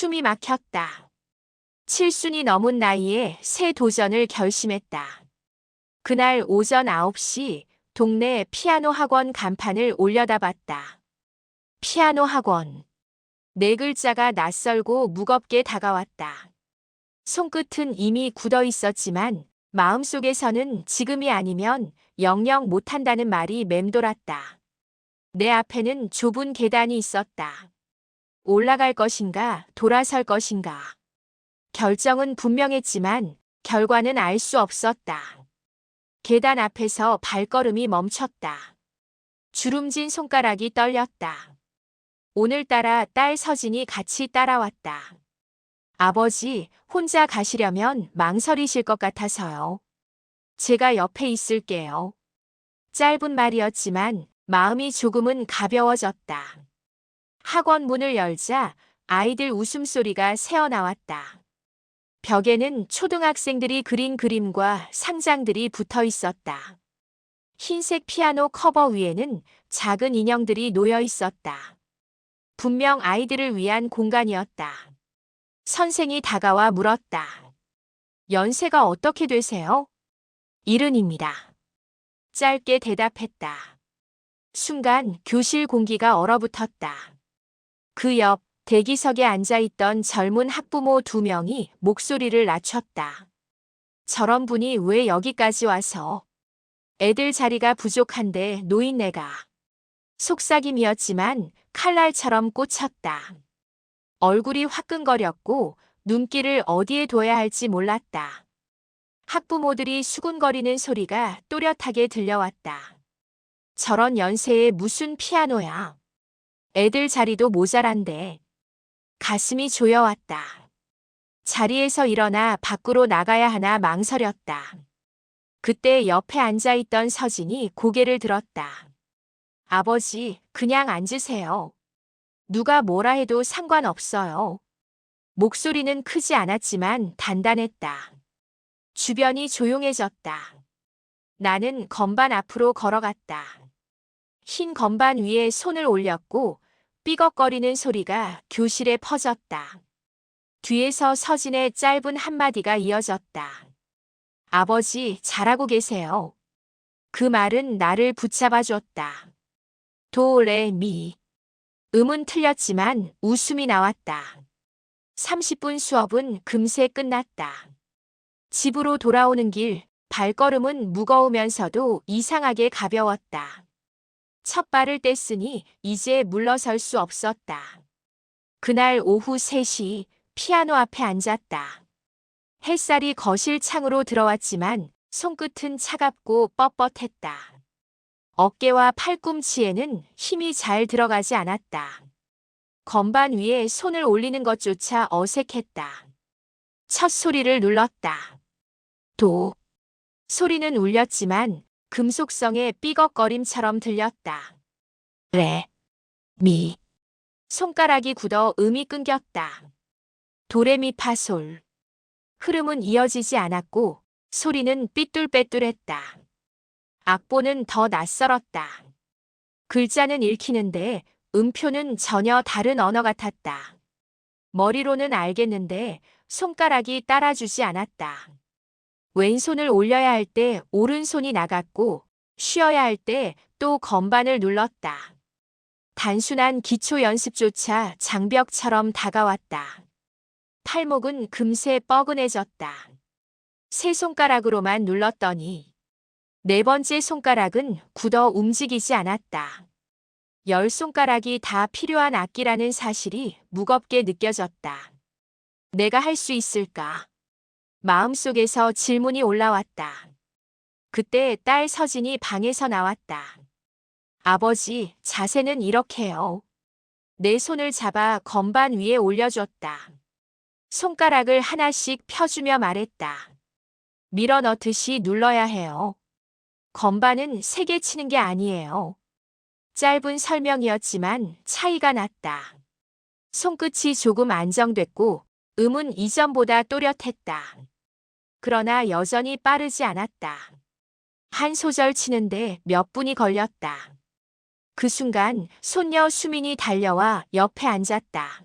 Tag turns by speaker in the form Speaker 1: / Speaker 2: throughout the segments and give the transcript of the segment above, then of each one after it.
Speaker 1: 숨이 막혔다. 칠순이 넘은 나이에 새 도전을 결심했다. 그날 오전 9시 동네 피아노 학원 간판을 올려다 봤다. 피아노 학원. 네 글자가 낯설고 무겁게 다가왔다. 손끝은 이미 굳어 있었지만 마음속에서는 지금이 아니면 영영 못한다는 말이 맴돌았다. 내 앞에는 좁은 계단이 있었다. 올라갈 것인가, 돌아설 것인가. 결정은 분명했지만 결과는 알 수 없었다. 계단 앞에서 발걸음이 멈췄다. 주름진 손가락이 떨렸다. 오늘따라 딸 서진이 같이 따라왔다. 아버지, 혼자 가시려면 망설이실 것 같아서요. 제가 옆에 있을게요. 짧은 말이었지만 마음이 조금은 가벼워졌다. 학원 문을 열자 아이들 웃음소리가 새어나왔다. 벽에는 초등학생들이 그린 그림과 상장들이 붙어 있었다. 흰색 피아노 커버 위에는 작은 인형들이 놓여 있었다. 분명 아이들을 위한 공간이었다. 선생이 다가와 물었다. 연세가 어떻게 되세요? 이른입니다. 짧게 대답했다. 순간 교실 공기가 얼어붙었다. 그 옆 대기석에 앉아있던 젊은 학부모 두 명이 목소리를 낮췄다. 저런 분이 왜 여기까지 와서? 애들 자리가 부족한데 노인네가. 속삭임이었지만 칼날처럼 꽂혔다. 얼굴이 화끈거렸고 눈길을 어디에 둬야 할지 몰랐다. 학부모들이 수군거리는 소리가 또렷하게 들려왔다. 저런 연세에 무슨 피아노야. 애들 자리도 모자란데. 가슴이 조여왔다. 자리에서 일어나 밖으로 나가야 하나 망설였다. 그때 옆에 앉아있던 서진이 고개를 들었다. 아버지, 그냥 앉으세요. 누가 뭐라 해도 상관없어요. 목소리는 크지 않았지만 단단했다. 주변이 조용해졌다. 나는 건반 앞으로 걸어갔다. 흰 건반 위에 손을 올렸고 삐걱거리는 소리가 교실에 퍼졌다. 뒤에서 서진의 짧은 한마디가 이어졌다. 아버지, 잘하고 계세요. 그 말은 나를 붙잡아 줬다. 도, 레, 미. 음은 틀렸지만 웃음이 나왔다. 30분 수업은 금세 끝났다. 집으로 돌아오는 길, 발걸음은 무거우면서도 이상하게 가벼웠다. 첫 발을 뗐으니 이제 물러설 수 없었다. 그날 오후 3시 피아노 앞에 앉았다. 햇살이 거실 창으로 들어왔지만 손끝은 차갑고 뻣뻣했다. 어깨와 팔꿈치에는 힘이 잘 들어가지 않았다. 건반 위에 손을 올리는 것조차 어색했다. 첫 소리를 눌렀다. 도. 소리는 울렸지만 금속성의 삐걱거림처럼 들렸다. 레. 미. 손가락이 굳어 음이 끊겼다. 도레미파솔. 흐름은 이어지지 않았고 소리는 삐뚤빼뚤했다. 악보는 더 낯설었다. 글자는 읽히는데 음표는 전혀 다른 언어 같았다. 머리로는 알겠는데 손가락이 따라주지 않았다. 왼손을 올려야 할 때 오른손이 나갔고 쉬어야 할 때 또 건반을 눌렀다. 단순한 기초 연습조차 장벽처럼 다가왔다. 팔목은 금세 뻐근해졌다. 세 손가락으로만 눌렀더니 네 번째 손가락은 굳어 움직이지 않았다. 열 손가락이 다 필요한 악기라는 사실이 무겁게 느껴졌다. 내가 할 수 있을까? 마음속에서 질문이 올라왔다. 그때 딸 서진이 방에서 나왔다. 아버지, 자세는 이렇게요. 내 손을 잡아 건반 위에 올려줬다. 손가락을 하나씩 펴주며 말했다. 밀어 넣듯이 눌러야 해요. 건반은 세게 치는 게 아니에요. 짧은 설명이었지만 차이가 났다. 손끝이 조금 안정됐고 음은 이전보다 또렷했다. 그러나 여전히 빠르지 않았다. 한 소절 치는데 몇 분이 걸렸다. 그 순간 손녀 수민이 달려와 옆에 앉았다.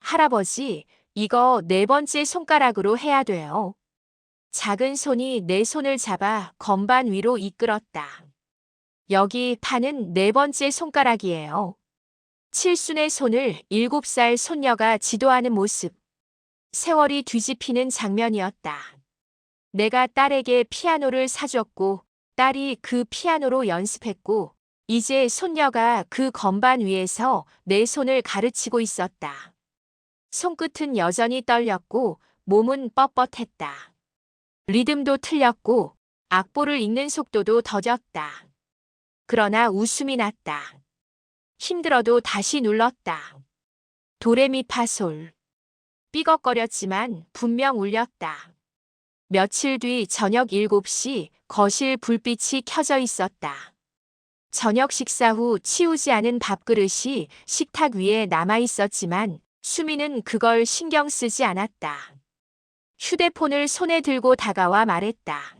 Speaker 1: 할아버지, 이거 네 번째 손가락으로 해야 돼요. 작은 손이 내 손을 잡아 건반 위로 이끌었다. 여기 판은 네 번째 손가락이에요. 칠순의 손을 일곱 살 손녀가 지도하는 모습. 세월이 뒤집히는 장면이었다. 내가 딸에게 피아노를 사줬고, 딸이 그 피아노로 연습했고, 이제 손녀가 그 건반 위에서 내 손을 가르치고 있었다. 손끝은 여전히 떨렸고, 몸은 뻣뻣했다. 리듬도 틀렸고, 악보를 읽는 속도도 더뎠다. 그러나 웃음이 났다. 힘들어도 다시 눌렀다. 도레미파솔. 삐걱거렸지만 분명 울렸다. 며칠 뒤 저녁 7시 거실 불빛이 켜져 있었다. 저녁 식사 후 치우지 않은 밥그릇이 식탁 위에 남아 있었지만 수미는 그걸 신경 쓰지 않았다. 휴대폰을 손에 들고 다가와 말했다.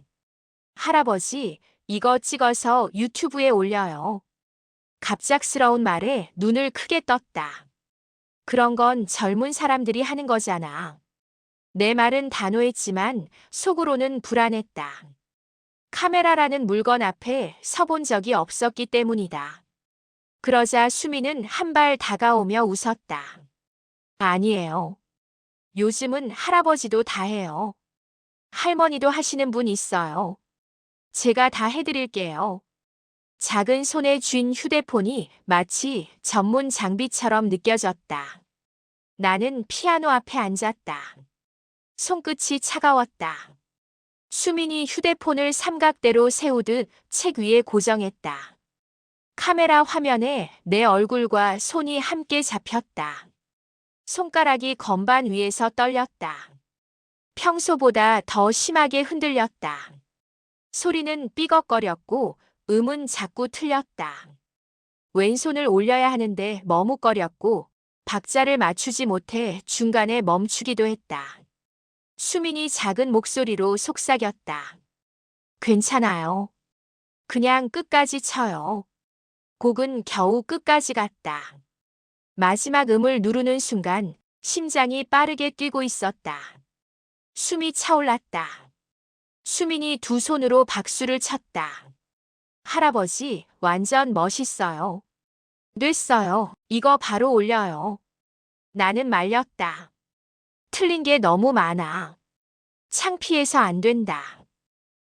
Speaker 1: 할아버지, 이거 찍어서 유튜브에 올려요. 갑작스러운 말에 눈을 크게 떴다. 그런 건 젊은 사람들이 하는 거잖아. 내 말은 단호했지만 속으로는 불안했다. 카메라라는 물건 앞에 서본 적이 없었기 때문이다. 그러자 수미는 한 발 다가오며 웃었다. 아니에요. 요즘은 할아버지도 다 해요. 할머니도 하시는 분 있어요. 제가 다 해드릴게요. 작은 손에 쥔 휴대폰이 마치 전문 장비처럼 느껴졌다. 나는 피아노 앞에 앉았다. 손끝이 차가웠다. 수민이 휴대폰을 삼각대로 세우듯 책 위에 고정했다. 카메라 화면에 내 얼굴과 손이 함께 잡혔다. 손가락이 건반 위에서 떨렸다. 평소보다 더 심하게 흔들렸다. 소리는 삐걱거렸고 음은 자꾸 틀렸다. 왼손을 올려야 하는데 머뭇거렸고 박자를 맞추지 못해 중간에 멈추기도 했다. 수민이 작은 목소리로 속삭였다. 괜찮아요. 그냥 끝까지 쳐요. 곡은 겨우 끝까지 갔다. 마지막 음을 누르는 순간 심장이 빠르게 뛰고 있었다. 숨이 차올랐다. 수민이 두 손으로 박수를 쳤다. 할아버지, 완전 멋있어요. 됐어요. 이거 바로 올려요. 나는 말렸다. 틀린 게 너무 많아. 창피해서 안 된다.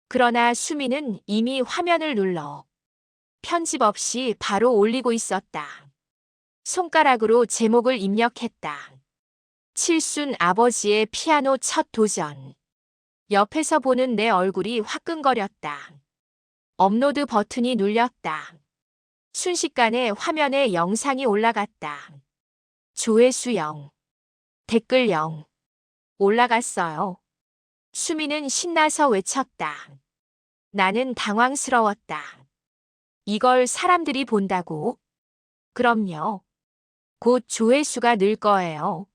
Speaker 1: 그러나 수미는 이미 화면을 눌러 편집 없이 바로 올리고 있었다. 손가락으로 제목을 입력했다. 칠순 아버지의 피아노 첫 도전. 옆에서 보는 내 얼굴이 화끈거렸다. 업로드 버튼이 눌렸다. 순식간에 화면에 영상이 올라갔다. 조회수 0. 댓글 0. 올라갔어요. 수미는 신나서 외쳤다. 나는 당황스러웠다. 이걸 사람들이 본다고? 그럼요. 곧 조회수가 늘 거예요.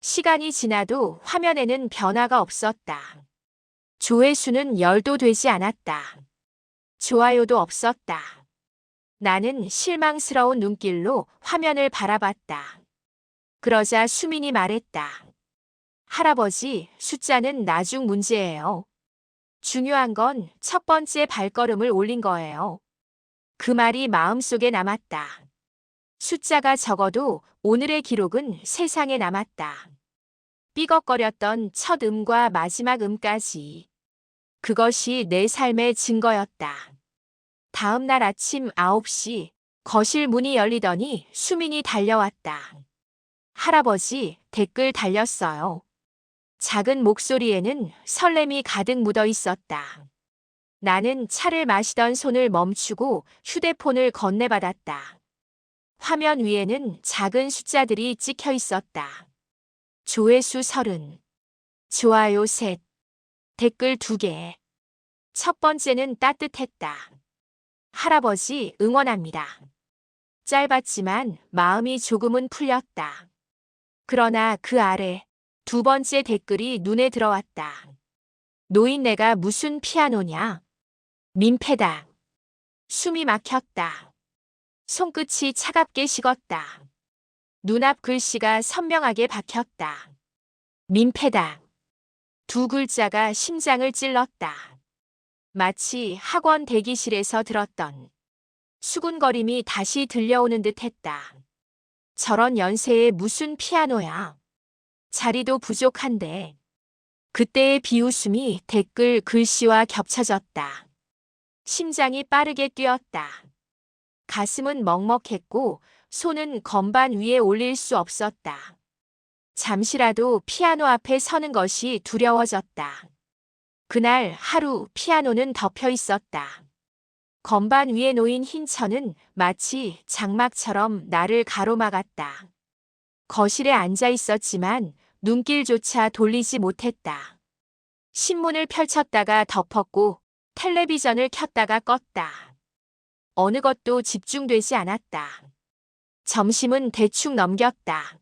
Speaker 1: 시간이 지나도 화면에는 변화가 없었다. 조회수는 열도 되지 않았다. 좋아요도 없었다. 나는 실망스러운 눈길로 화면을 바라봤다. 그러자 수민이 말했다. 할아버지, 숫자는 나중 문제예요. 중요한 건 첫 번째 발걸음을 올린 거예요. 그 말이 마음속에 남았다. 숫자가 적어도 오늘의 기록은 세상에 남았다. 삐걱거렸던 첫 음과 마지막 음까지. 그것이 내 삶의 증거였다. 다음 날 아침 9시 거실 문이 열리더니 수민이 달려왔다. 할아버지 댓글 달렸어요. 작은 목소리에는 설렘이 가득 묻어 있었다. 나는 차를 마시던 손을 멈추고 휴대폰을 건네받았다. 화면 위에는 작은 숫자들이 찍혀 있었다. 조회수 30, 좋아요 셋, 댓글 2개. 첫 번째는 따뜻했다. 할아버지 응원합니다. 짧았지만 마음이 조금은 풀렸다. 그러나 그 아래 두 번째 댓글이 눈에 들어왔다. 노인네가 무슨 피아노냐? 민폐다. 숨이 막혔다. 손끝이 차갑게 식었다. 눈앞 글씨가 선명하게 박혔다. 민폐다. 두 글자가 심장을 찔렀다. 마치 학원 대기실에서 들었던 수군거림이 다시 들려오는 듯 했다. 저런 연세에 무슨 피아노야. 자리도 부족한데. 그때의 비웃음이 댓글 글씨와 겹쳐졌다. 심장이 빠르게 뛰었다. 가슴은 먹먹했고 손은 건반 위에 올릴 수 없었다. 잠시라도 피아노 앞에 서는 것이 두려워졌다. 그날 하루 피아노는 덮여 있었다. 건반 위에 놓인 흰 천은 마치 장막처럼 나를 가로막았다. 거실에 앉아 있었지만 눈길조차 돌리지 못했다. 신문을 펼쳤다가 덮었고 텔레비전을 켰다가 껐다. 어느 것도 집중되지 않았다. 점심은 대충 넘겼다.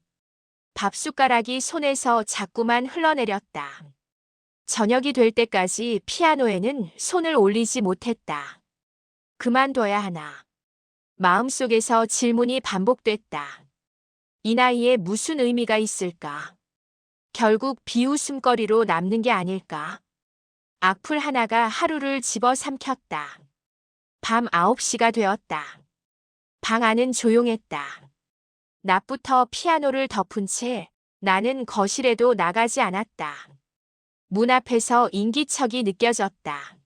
Speaker 1: 밥숟가락이 손에서 자꾸만 흘러내렸다. 저녁이 될 때까지 피아노에는 손을 올리지 못했다. 그만둬야 하나. 마음속에서 질문이 반복됐다. 이 나이에 무슨 의미가 있을까? 결국 비웃음거리로 남는 게 아닐까? 악플 하나가 하루를 집어삼켰다. 밤 9시가 되었다. 방 안은 조용했다. 낮부터 피아노를 덮은 채 나는 거실에도 나가지 않았다. 문 앞에서 인기척이 느껴졌다.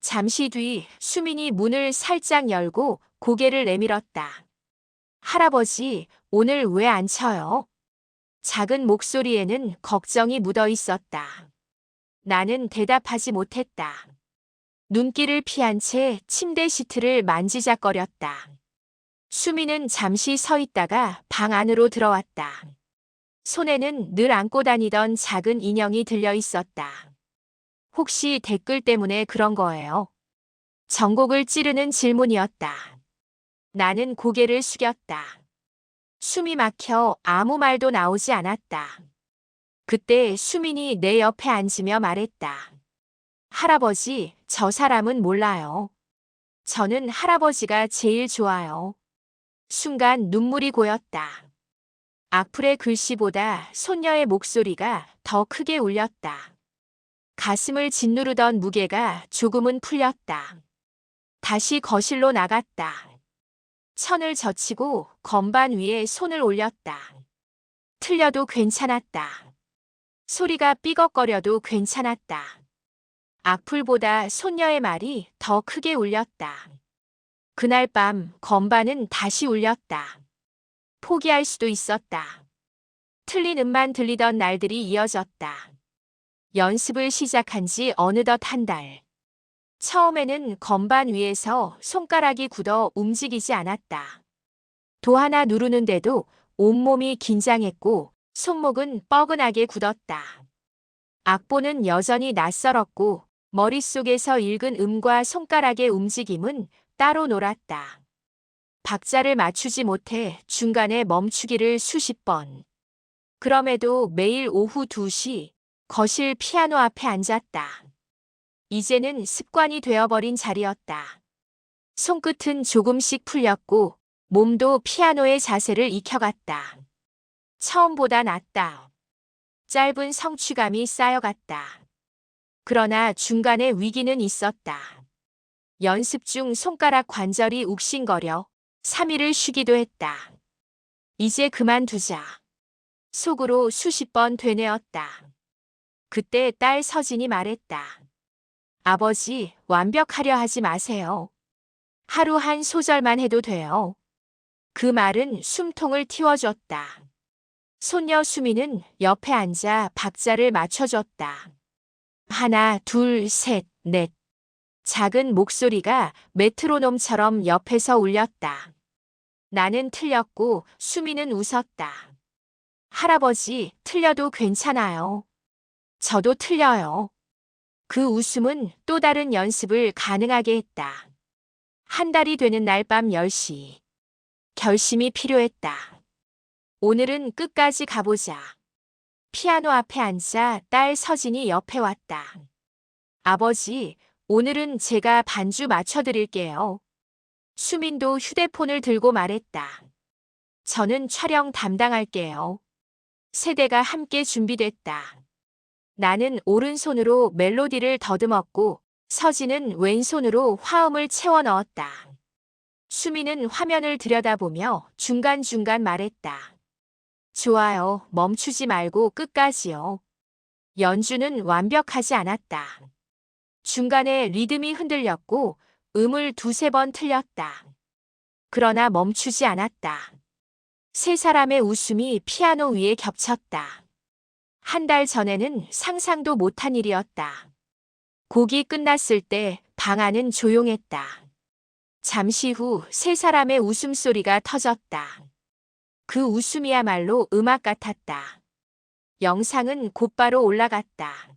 Speaker 1: 잠시 뒤 수민이 문을 살짝 열고 고개를 내밀었다. 할아버지, 오늘 왜 안 쳐요? 작은 목소리에는 걱정이 묻어 있었다. 나는 대답하지 못했다. 눈길을 피한 채 침대 시트를 만지작거렸다. 수미는 잠시 서 있다가 방 안으로 들어왔다. 손에는 늘 안고 다니던 작은 인형이 들려 있었다. 혹시 댓글 때문에 그런 거예요? 전곡을 찌르는 질문이었다. 나는 고개를 숙였다. 숨이 막혀 아무 말도 나오지 않았다. 그때 수민이 내 옆에 앉으며 말했다. 할아버지, 저 사람은 몰라요. 저는 할아버지가 제일 좋아요. 순간 눈물이 고였다. 악플의 글씨보다 손녀의 목소리가 더 크게 울렸다. 가슴을 짓누르던 무게가 조금은 풀렸다. 다시 거실로 나갔다. 천을 젖히고 건반 위에 손을 올렸다. 틀려도 괜찮았다. 소리가 삐걱거려도 괜찮았다. 악플보다 손녀의 말이 더 크게 울렸다. 그날 밤 건반은 다시 울렸다. 포기할 수도 있었다. 틀린 음만 들리던 날들이 이어졌다. 연습을 시작한 지 어느덧 한 달. 처음에는 건반 위에서 손가락이 굳어 움직이지 않았다. 도 하나 누르는데도 온몸이 긴장했고 손목은 뻐근하게 굳었다. 악보는 여전히 낯설었고 머릿속에서 읽은 음과 손가락의 움직임은 따로 놀았다. 박자를 맞추지 못해 중간에 멈추기를 수십 번. 그럼에도 매일 오후 2시 거실 피아노 앞에 앉았다. 이제는 습관이 되어버린 자리였다. 손끝은 조금씩 풀렸고 몸도 피아노의 자세를 익혀갔다. 처음보다 낫다. 짧은 성취감이 쌓여갔다. 그러나 중간에 위기는 있었다. 연습 중 손가락 관절이 욱신거려 3일을 쉬기도 했다. 이제 그만두자. 속으로 수십 번 되뇌었다. 그때 딸 서진이 말했다. 아버지, 완벽하려 하지 마세요. 하루 한 소절만 해도 돼요. 그 말은 숨통을 틔워줬다. 손녀 수미는 옆에 앉아 박자를 맞춰줬다. 하나, 둘, 셋, 넷. 작은 목소리가 메트로놈처럼 옆에서 울렸다. 나는 틀렸고 수미는 웃었다. 할아버지, 틀려도 괜찮아요. 저도 틀려요. 그 웃음은 또 다른 연습을 가능하게 했다. 한 달이 되는 날 밤 10시. 결심이 필요했다. 오늘은 끝까지 가보자. 피아노 앞에 앉아 딸 서진이 옆에 왔다. 아버지, 오늘은 제가 반주 맞춰드릴게요. 수민도 휴대폰을 들고 말했다. 저는 촬영 담당할게요. 세대가 함께 준비됐다. 나는 오른손으로 멜로디를 더듬었고 서진은 왼손으로 화음을 채워 넣었다. 수미는 화면을 들여다보며 중간중간 말했다. 좋아요. 멈추지 말고 끝까지요. 연주는 완벽하지 않았다. 중간에 리듬이 흔들렸고 음을 두세 번 틀렸다. 그러나 멈추지 않았다. 세 사람의 웃음이 피아노 위에 겹쳤다. 한 달 전에는 상상도 못한 일이었다. 곡이 끝났을 때 방 안은 조용했다. 잠시 후 세 사람의 웃음소리가 터졌다. 그 웃음이야말로 음악 같았다. 영상은 곧바로 올라갔다.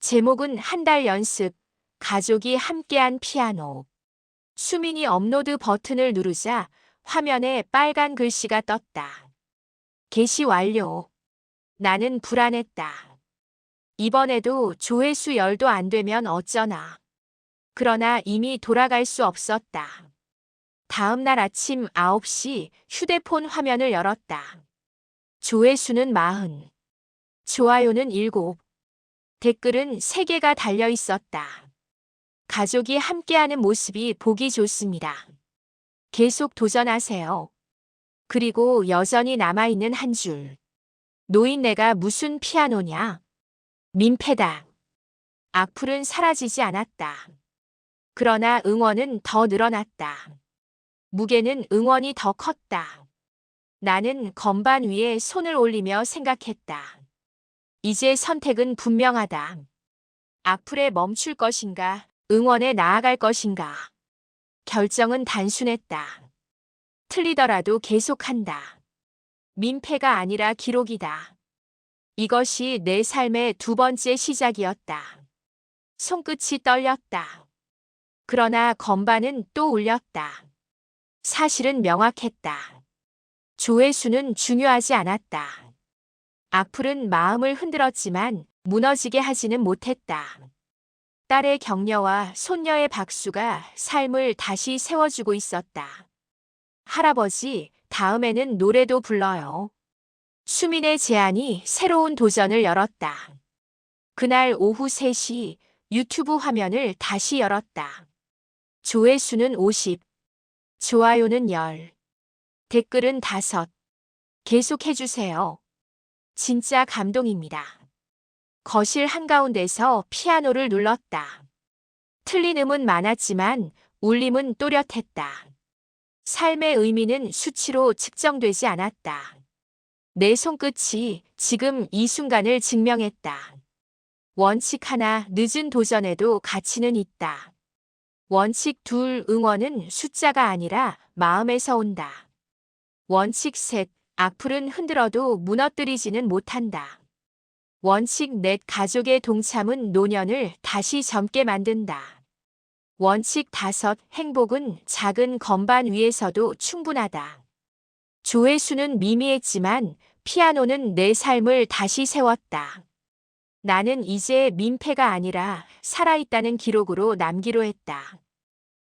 Speaker 1: 제목은 한 달 연습, 가족이 함께한 피아노. 수민이 업로드 버튼을 누르자 화면에 빨간 글씨가 떴다. 게시 완료. 나는 불안했다. 이번에도 조회수 열도 안 되면 어쩌나. 그러나 이미 돌아갈 수 없었다. 다음 날 아침 9시 휴대폰 화면을 열었다. 조회수는 40. 좋아요는 7. 댓글은 3개가 달려 있었다. 가족이 함께하는 모습이 보기 좋습니다. 계속 도전하세요. 그리고 여전히 남아있는 한 줄. 노인네가 무슨 피아노냐? 민폐다. 악플은 사라지지 않았다. 그러나 응원은 더 늘어났다. 무게는 응원이 더 컸다. 나는 건반 위에 손을 올리며 생각했다. 이제 선택은 분명하다. 악플에 멈출 것인가, 응원에 나아갈 것인가. 결정은 단순했다. 틀리더라도 계속한다. 민폐가 아니라 기록이다. 이것이 내 삶의 두 번째 시작이었다. 손끝이 떨렸다. 그러나 건반은 또 울렸다. 사실은 명확했다. 조회수는 중요하지 않았다. 악플은 마음을 흔들었지만 무너지게 하지는 못했다. 딸의 격려와 손녀의 박수가 삶을 다시 세워주고 있었다. 할아버지, 다음에는 노래도 불러요. 수민의 제안이 새로운 도전을 열었다. 그날 오후 3시 유튜브 화면을 다시 열었다. 조회수는 50, 좋아요는 10, 댓글은 5. 계속해주세요. 진짜 감동입니다. 거실 한가운데서 피아노를 눌렀다. 틀린 음은 많았지만 울림은 또렷했다. 삶의 의미는 수치로 측정되지 않았다. 내 손끝이 지금 이 순간을 증명했다. 원칙 하나 늦은 도전에도 가치는 있다. 원칙 둘 응원은 숫자가 아니라 마음에서 온다. 원칙 셋 악플은 흔들어도 무너뜨리지는 못한다. 원칙 넷 가족의 동참은 노년을 다시 젊게 만든다. 원칙 다섯 행복은 작은 건반 위에서도 충분하다. 조회수는 미미했지만 피아노는 내 삶을 다시 세웠다. 나는 이제 민폐가 아니라 살아있다는 기록으로 남기로 했다.